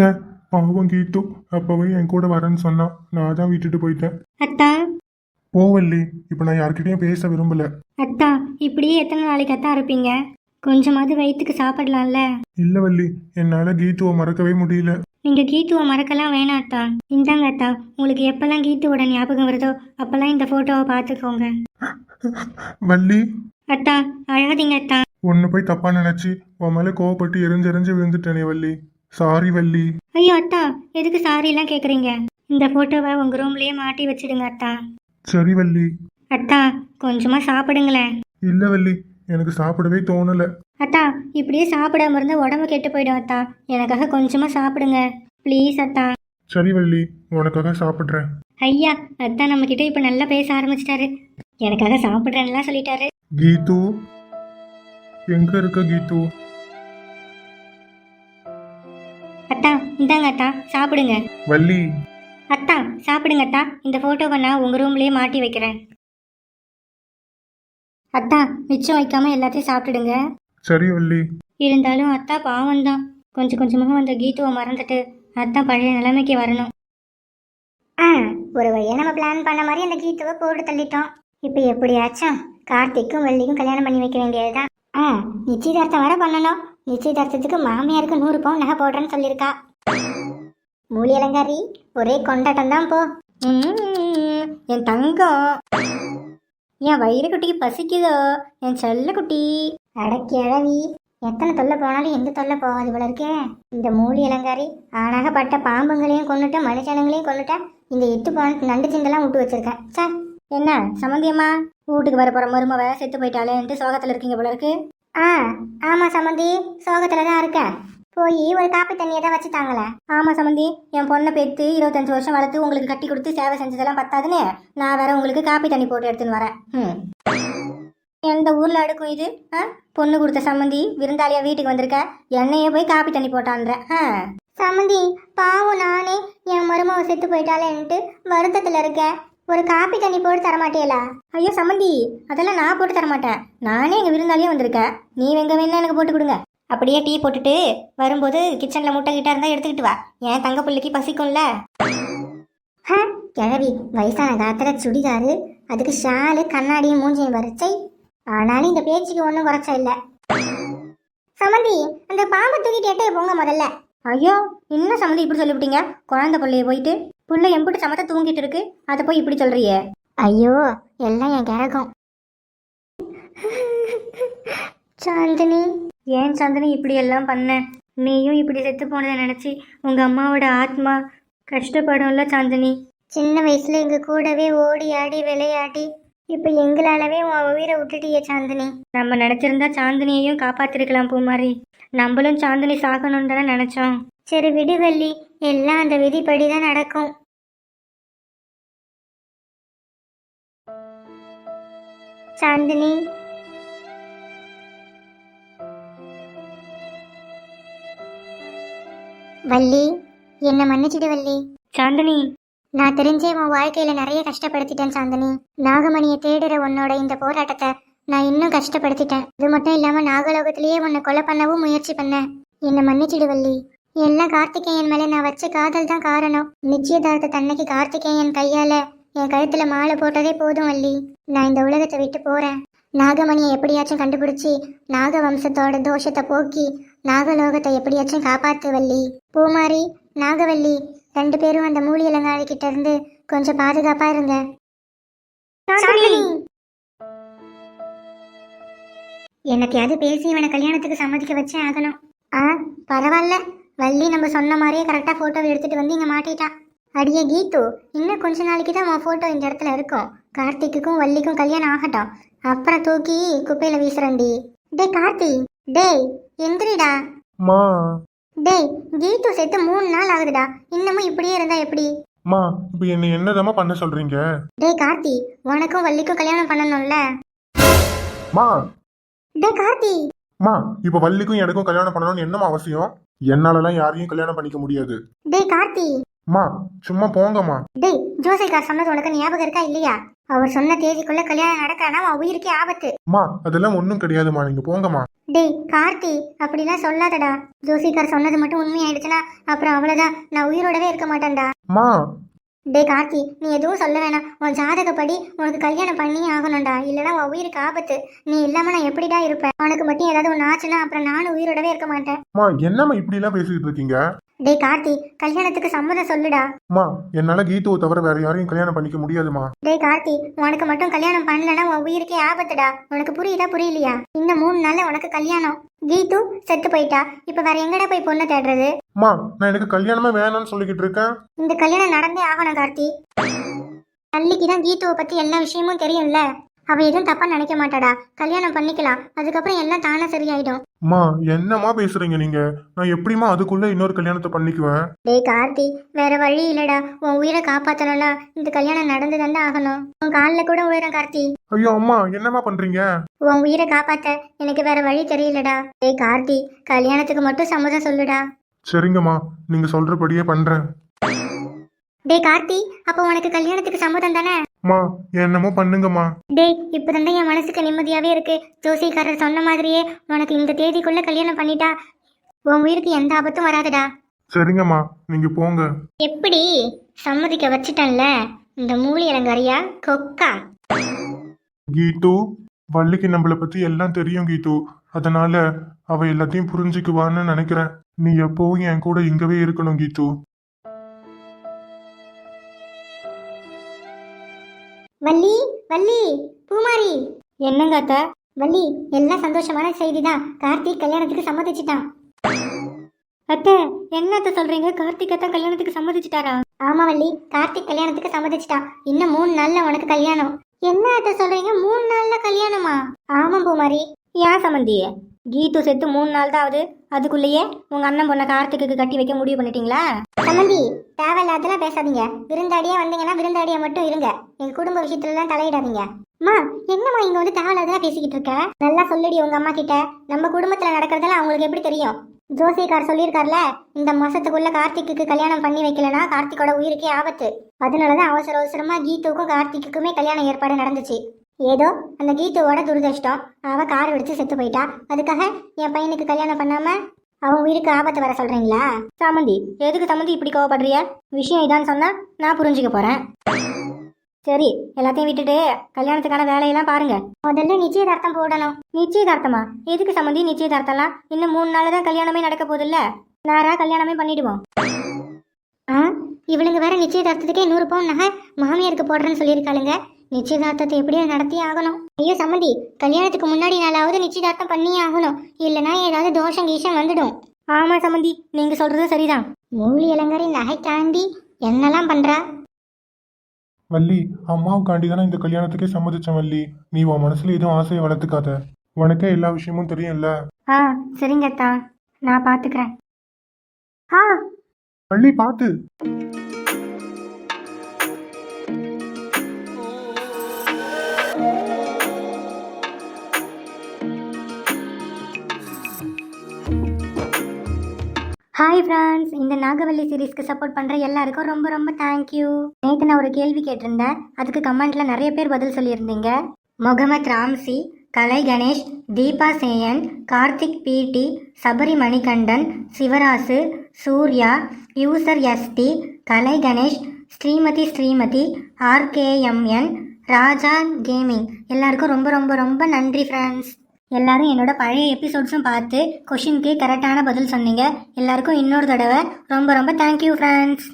சே பாவம் கீத்து அப்பவே என் கூட வரேன்னு சொன்னான் நான் தான் விட்டுட்டு போயிட்டேன். அத்தா. போவல்லி இப்போ நான் யார்கிட்டயும் பேச விரும்பல. அத்தா இப்படியே எத்தனை நாளைக்கு அத்தா இருப்பீங்க? கொஞ்சமாவது வயிற்றுக்கு சாப்பிடலாம்ல? இல்ல வள்ளி என்னால கீத்துவை மறக்கவே முடியல. நீங்க கீத்துவை மறக்கலாம் வேணாம் அத்தா. இந்தாங்க அத்தா உங்களுக்கு எப்பெல்லாம் கீத்துவோட ஞாபகம் வருதோ அப்பெல்லாம் இந்த போட்டோவை பார்த்துக்கோங்க. வள்ளி. அத்தா அழாதீங்க அத்தா. உன்னை போய் தப்பா நினைச்சு உன் மேல கோவப்பட்டு எரிஞ்செறிஞ்சு விழுந்துட்டேனே வள்ளி. சாரி வள்ளி. ஐயோ அத்தா எதுக்கு சாரிலாம் கேட்குறீங்க இந்த போட்டோவை உங்க ரூம்லயே மாட்டி வச்சிடுங்க அத்தா. சரி வள்ளி. அத்தா கொஞ்சமா சாப்பிடுங்களேன். இல்ல வள்ளி எனக்கு சாப்பிடவே தோணல. அத்தா இப்படியே சாப்பிடாம இருந்தா உடம்பு கெட்டு போயிடும் அத்தா. எனக்காக கொஞ்சமா சாப்பிடுங்க. ப்ளீஸ் அத்தா. சரி வள்ளி உனக்காக சாப்பிட்றேன். ஐயா அத்தா நம்ம கிட்ட இப்ப நல்லா பேச ஆரம்பிச்சிட்டாரு. எனக்காக சாப்பிடுறேன்லாம் சொல்லிட்டாரு. கீது. எங்க இருக்க கீது? இந்தாங்க அத்தா சாப்பிடுங்க. வள்ளி. அத்தா சாப்பிடுங்க அத்தா. இந்த போட்டோவை நான் உங்க ரூம்லயே மாட்டி வைக்கிறேன். அத்தா மிச்சம் வைக்காம எல்லாத்தையும் சாப்பிட்டுடுங்க. சரி வள்ளி. இருந்தாலும் அத்தா பாவம் தான். கொஞ்சம் கொஞ்சமாக அந்த கீத்துவை மறந்துட்டு அத்தா பழைய நிலைமைக்கு வரணும். ஆ ஒரு வழியா நம்ம பிளான் பண்ண மாதிரி அந்த கீத்துவை போட்டு தள்ளிட்டோம். இப்போ எப்படியாச்சும் கார்த்திக்கும் வள்ளிக்கும் கல்யாணம் பண்ணி வைக்க வேண்டியதுதான். ஆ நிச்சயதார்த்தம் வர பண்ணணும். நிச்சயதார்த்தத்துக்கு மாமியாருக்கு நூறு பவுன் நகை போடுறேன்னு சொல்லியிருக்கா. மூலி அலங்காரி ஒரே கொண்டாட்டம் தான் போ என் தங்கம். என் வயிறு குட்டிக்கு பசிக்குதோ? என் செல்ல குட்டி. அடக்கி அழவி எத்தனை தொல்லை போனாலும் எந்த தொல்லை போகாது போல இருக்கே. இந்த மூலி அலங்காரி ஆனாகப்பட்ட பாம்புங்களையும் கொண்டுட்டு மனுஷனுங்களையும் கொண்டுட்டு இந்த எட்டு போன நண்டு சிண்டெல்லாம் விட்டு வச்சிருக்கேன். சே என்ன சம்மந்தியம்மா வீட்டுக்கு வர போற மருமவ செத்து போயிட்டாலேன்ட்டு சோகத்துல இருக்கீங்க போல இருக்கு. ஆ ஆமா சம்மந்தி சோகத்துல தான் இருக்கேன். போய் ஒரு காப்பி தண்ணியை தான் வச்சுட்டாங்களே. ஆமாம் சம்மந்தி என் பொண்ணை பெற்று இருபத்தஞ்சு வருஷம் வளர்த்து உங்களுக்கு கட்டி கொடுத்து சேவை செஞ்சதெல்லாம் பத்தாதுன்னு நான் வேற உங்களுக்கு காப்பி தண்ணி போட்டு எடுத்துன்னு வரேன். ம் எந்த ஊரில் அடுக்கும் இது? ஆ? பொண்ணு கொடுத்த சம்மந்தி விருந்தாளியா வீட்டுக்கு வந்திருக்க? என்னையே போய் காப்பி தண்ணி போட்டான்ற. சம்மந்தி பாவம் நானே என் மருமக செத்து போயிட்டாலேன்ட்டு வருத்தத்தில் இருக்கேன். ஒரு காப்பி தண்ணி போட்டு தரமாட்டேலா ஐயோ சம்மந்தி அதெல்லாம் நான் போட்டு தர மாட்டேன். நானே எங்கள் விருந்தாளியே வந்திருக்கேன். நீ வெங்க வேணா எனக்கு போட்டு கொடுங்க. அப்படியே டீ போட்டுட்டு வரும்போது கிச்சனில் முட்டை கிட்ட இருந்தால் எடுத்துக்கிட்டு வா. என் தங்க பிள்ளைக்கு பசிக்கும்ல. கிழவி வயசான காலத்துல சுடிதாரு அதுக்கு ஷாலு கண்ணாடியும் மூஞ்சியும் வரைச்சை. ஆனாலும் இந்த பேச்சுக்கு ஒன்றும் குறைச்சா இல்லை. சமந்தி அந்த பாம்பை தூக்கிட்டு எட்டைய போங்க முதல்ல. ஐயோ என்ன சம்மந்தி இப்படி சொல்லிவிட்டீங்க? குழந்தை பிள்ளைய போயிட்டு புள்ள எம்பிட்டு சமத்த தூங்கிட்டு இருக்கு. அதை போய் இப்படி சொல்றியே? ஐயோ எல்லாம் என் கிரகம். சாந்தினி ஏன் சாந்தினி இப்படியெல்லாம் பண்ண? நீயும் இப்படி செத்து போனதை நினச்சி உங்கள் அம்மாவோட ஆத்மா கஷ்டப்படும்ல சாந்தினி? சின்ன வயசில் எங்கள் கூடவே ஓடி ஆடி விளையாடி இப்போ எங்களாலவே உன் உயிரை விட்டுட்டியே சாந்தினி. நம்ம நினச்சிருந்தா சாந்தினியையும் காப்பாற்றிருக்கலாம் பூமாரி. நம்மளும் சாந்தினி சாகணும்னு தானே சரி விடுவள்ளி எல்லாம் அந்த விதிப்படி தான் நடக்கும். சாந்தினி வள்ளி என்ன மன்னிச்சிடு வள்ளி. சாந்தினி. நான் தெரிஞ்சே உன் வாழ்க்கையில நிறைய கஷ்டப்படுத்திட்டேன் சாந்தினி. நாகமணியை தேடுற உன்னோட இந்த போராட்டத்தை நான் இன்னும் கஷ்டப்படுத்திட்டேன். இது மட்டும் இல்லாம நாகலோகத்திலேயே உன்னை கொலை பண்ணவும் முயற்சி பண்ணேன். என்னை மன்னிச்சிடு வள்ளி. எல்லாம் கார்த்திகேயன் மேல நான் வச்ச காதல் தான் காரணம். நிச்சயதார்த்த தன்னைக்கு கார்த்திகேயன் கையால என் கழுத்துல மாலை போட்டதே போதும் வள்ளி. நான் இந்த உலகத்தை விட்டு போறேன். நாகமணியை எப்படியாச்சும் கண்டுபிடிச்சி நாக வம்சத்தோட தோஷத்தை போக்கி நாகலோகத்தை எப்படியாச்சும் காப்பாத்து வள்ளி. பூமாரி நாகவல்லி ரெண்டு பேரும் அந்த மூலியலங்காரி கிட்ட இருந்து கொஞ்சம் பாதுகாப்பா இருங்க. என்னத்தையாவது பேசி இவனை கல்யாணத்துக்கு சம்மதிக்க வச்சே ஆகணும். ஆ பரவாயில்ல. வள்ளி நம்ம சொன்ன மாதிரியே கரெக்டாக ஃபோட்டோவை எடுத்துட்டு வந்து இங்கே மாட்டிட்டான் அடியே கீத்து இன்னும் கொஞ்ச நாளைக்கு தான் உன் ஃபோட்டோ இந்த இடத்துல இருக்கும். கார்த்திக்குக்கும் வள்ளிக்கும் கல்யாணம் ஆகட்டும். அப்புறம் தூக்கி குப்பையில வீசுறண்டி டே கார்த்தி! டேய் எந்திரிடா. மா. டேய் கீத்து செத்து மூணு நாள் ஆகுதுடா. இன்னமும் இப்படியே இருந்தா எப்படி? மா இப்போ என்ன என்னதாம்மா பண்ண சொல்றீங்க? டேய் கார்த்தி உனக்கும் வள்ளிக்கும் கல்யாணம் பண்ணணும்ல? மா. டேய் கார்த்தி. மா இப்போ வள்ளிக்கும் எனக்கும் கல்யாணம் பண்ணணும்னு என்னமா அவசியம்? என்னாலலாம் யாரையும் கல்யாணம் பண்ணிக்க முடியாது. டேய் கார்த்தி. மா சும்மா போங்கம்மா. டேய் ஜோசிகார் சொன்னது உனக்கு ஞாபகம் இருக்கா இல்லையா? அவர் சொன்ன தேதிக்குள்ள கல்யாணம் நடக்கலனா அவன் உயிருக்கே ஆபத்து. மா அதெல்லாம் ஒன்றும் கிடையாதுமா நீங்க போங்கம்மா. டேய் கார்த்தி அப்படிலாம் சொல்லாதடா. ஜோசிகார் சொன்னது மட்டும் உண்மையாயிடுச்சுன்னா அப்புறம் அவ்வளவுதான். நான் உயிரோடவே இருக்க மாட்டேன்டா. மா. டேய் கார்த்தி நீ எதுவும் சொல்ல வேணாம். உன் ஜாதகப்படி உனக்கு கல்யாணம் பண்ணி ஆகணும்டா. இல்லைன்னா உன் உயிருக்கு ஆபத்து. நீ இல்லாம நான் எப்படிடா இருப்பேன்? உனக்கு மட்டும் ஏதாவது ஒன்று ஆச்சுன்னா அப்புறம் நானும் உயிரோடவே இருக்க மாட்டேன். மா என்னம்மா இப்படிலாம் பேசிட்டு இருக்கீங்க? டேய் கார்த்தி கல்யாணத்துக்கு சம்மதம் சொல்லுடா. மா என்னால கீதுவை தவிர வேற யாரையும் கல்யாணம் பண்ணிக்க முடியாதுமா. டேய் கார்த்தி உனக்கு மட்டும் கல்யாணம் பண்ணலன்னா உன் உயிருக்கே ஆபத்துடா. உனக்கு புரியுதா புரியலையா? இன்னும் மூணு நாள்ல உனக்கு கல்யாணம். கீது செத்து போயிட்டா. இப்ப வேற எங்கடா போய் பொண்ணு தேடுறது? மா நான் எனக்கு கல்யாணமே வேணும்னு சொல்லிக்கிட்டு இருக்கேன். இந்த கல்யாணம் நடந்தே ஆகணும் கார்த்தி. அன்னைக்கு தான் கீதுவை பத்தி எல்லா விஷயமும் தெரியும்ல. அவ எதுவும் தப்பா நினைக்க மாட்டாடா. கல்யாணம் பண்ணிக்கலாம். அதுக்கப்புறம் எல்லாம் தானே சரியாயிடும். மா என்னம்மா பேசுறீங்க நீங்க? நான் எப்படிம்மா அதுக்குள்ள இன்னொரு கல்யாணத்தை பண்ணிக்குவேன்? டேய் கார்த்தி வேற வழி இல்லடா. உன் உயிரை காப்பாத்தணும்னா இந்த கல்யாணம் நடந்து தாண்டா ஆகணும். உன் காலில் கூட உயிரம் கார்த்தி. ஐயோ அம்மா என்னம்மா பண்றீங்க? உன் உயிரை காப்பாத்த எனக்கு வேற வழி தெரியலடா. டேய் கார்த்தி கல்யாணத்துக்கு மட்டும் சம்மதம் சொல்லுடா. சரிங்கம்மா நீங்க சொல்றபடியே பண்றேன். டேய் கார்த்தி அப்போ உனக்கு கல்யாணத்துக்கு சம்மதம் தானே? மா என்னமோ பண்ணுங்கம்மா. டேய் இப்போதாண்டா என் மனசுக்கு நிம்மதியாவே இருக்கு. ஜோசிக்காரர் சொன்ன மாதிரியே உனக்கு இந்த தேதிக்குள்ள கல்யாணம் பண்ணிட்டா உன் உயிருக்கு எந்த ஆபத்தும் வராதுடா. சரிங்கம்மா நீங்க போங்க. எப்படி? சம்மதிக்க வச்சுட்டேன்ல. இந்த மூலி இளங்கரியா கொக்கா. கீது வள்ளிக்கு நம்மளை பத்தி எல்லாம் தெரியும் கீது அதனால அவ எல்லாத்தையும் புரிஞ்சுக்குவான்னு நினைக்கிறேன். நீ எப்பவும் என் கூட இங்கவே இருக்கணும் கீது வள்ளி வள்ளி பூமாரி. என்னங்க அத்த? வள்ளி எல்லாம் சந்தோஷமான செய்திதான். கார்த்திக் கல்யாணத்துக்கு சம்மதிச்சிட்டான். அத்தை என்ன அத்தை சொல்றீங்க? கார்த்திக் அத்தா கல்யாணத்துக்கு சம்மதிச்சிட்டாரா? ஆமா வள்ளி கார்த்திக் கல்யாணத்துக்கு சம்மதிச்சிட்டான். இன்னும் மூணு நாள்ல உனக்கு கல்யாணம். என்ன அத்தை சொல்றீங்க? மூணு நாள்ல கல்யாணமா? ஆமா பூமாரி. ஏன் சம்மந்தி கீது செத்து மூணு நாள் தான் ஆகுது. அதுக்குள்ளேயே உங்க அண்ணன் பொண்ணை கார்த்திக்கு கட்டி வைக்க முடிவு பண்ணிட்டீங்களா? சம்மந்தி தேவையில்லாதெல்லாம் பேசாதீங்க. விருந்தாடியே வந்தீங்கன்னா விருந்தாடியே மட்டும் இருங்க. எங்க குடும்ப விஷயத்துலலாம் தலையிடாதீங்க. அம்மா என்னம்மா இங்க வந்து தேவையில்லாதெல்லாம் பேசிக்கிட்டு இருக்க? நல்லா சொல்லுடி உங்க அம்மா கிட்ட. நம்ம குடும்பத்துல நடக்கிறதெல்லாம் அவங்களுக்கு எப்படி தெரியும்? ஜோசியக்கார் சொல்லியிருக்கார்ல இந்த மாசத்துக்குள்ள கார்த்திக்கு கல்யாணம் பண்ணி வைக்கலனா கார்த்திகோட உயிருக்கே ஆபத்து. அதனாலதான் அவசர அவசரமா கீதுக்கும் கார்த்திக்குமே கல்யாண ஏற்பாடு நடந்துச்சு. ஏதோ அந்த கீதுவோட துரதிருஷ்டம். அவள் கார் வெடிச்சு செத்து போயிட்டா. அதுக்காக என் பையனுக்கு கல்யாணம் பண்ணாம அவன் உயிருக்கு ஆபத்து வர சொல்றீங்களா? சாமந்தி எதுக்கு சமந்தி இப்படி கோவப்படுறிய விஷயம் இதான்னு சொன்னா நான் புரிஞ்சுக்க போறேன். சரி எல்லாத்தையும் விட்டுட்டு கல்யாணத்துக்கான வேலையெல்லாம் பாருங்க. முதல்ல நிச்சயதார்த்தம் போடணும். நிச்சயதார்த்தமா? எதுக்கு சம்மந்தி நிச்சயதார்த்தம்லாம்? இன்னும் மூணு நாள் தான் கல்யாணமே நடக்க போகுதுல்ல? நேரா கல்யாணமே பண்ணிடுவோம். ஆ? இவளுங்க வேற நிச்சயதார்த்தத்துக்கே நூறு பவுன் நகை மாமியாருக்கு போடுறேன்னு சொல்லியிருக்காளுங்க. நிச்சயதார்த்தத்தை எப்படியும் நடத்தி ஆகணும். ஐயோ சம்மந்தி கல்யாணத்துக்கு முன்னாடி நாளாவது நிச்சயதார்த்தம் பண்ணியே ஆகணும். இல்லைன்னா ஏதாவது தோஷம் கீஷம் வந்துடும். ஆமா சம்மந்தி நீங்க சொல்றது சரிதான். மூலி இளங்கரி நகை தாண்டி என்னெல்லாம் பண்றா? வள்ளி அம்மாவுக்காண்டி தானே இந்த கல்யாணத்துக்கே சம்மதிச்சேன் வள்ளி. நீ உன் மனசுல எதுவும் ஆசையை வளர்த்துக்காத. உனக்கே எல்லா விஷயமும் தெரியும்ல? ஆ சரிங்க அத்தா. நான் பாத்துக்கிறேன். ஆ. வள்ளி பார்த்து ஹாய் ஃப்ரெண்ட்ஸ் இந்த நாகவல்லி சீரீஸ்க்கு சப்போர்ட் பண்ணுற எல்லாருக்கும் ரொம்ப ரொம்ப தேங்க்யூ நேற்று நான் ஒரு கேள்வி கேட்டிருந்தேன். அதுக்கு கமெண்ட்ல நிறைய பேர் பதில் சொல்லியிருந்தீங்க. முகமத் ராம்சி கலை கணேஷ் தீபா சேயன் கார்த்திக் பிடி Sabari Manikandan Sivarasu Surya user SD Kalai Ganesh Srimathi Srimathi RKMN Raja gaming எல்லாருக்கும் ரொம்ப ரொம்ப ரொம்ப நன்றி ஃப்ரெண்ட்ஸ் எல்லாரும் என்னோட பழைய எபிசோட்ஸும் பார்த்து கொஷினுக்கு கரெக்டான பதில் சொன்னீங்க. எல்லாருக்கும் இன்னொரு தடவை ரொம்ப ரொம்ப தேங்க்யூ ஃப்ரெண்ட்ஸ்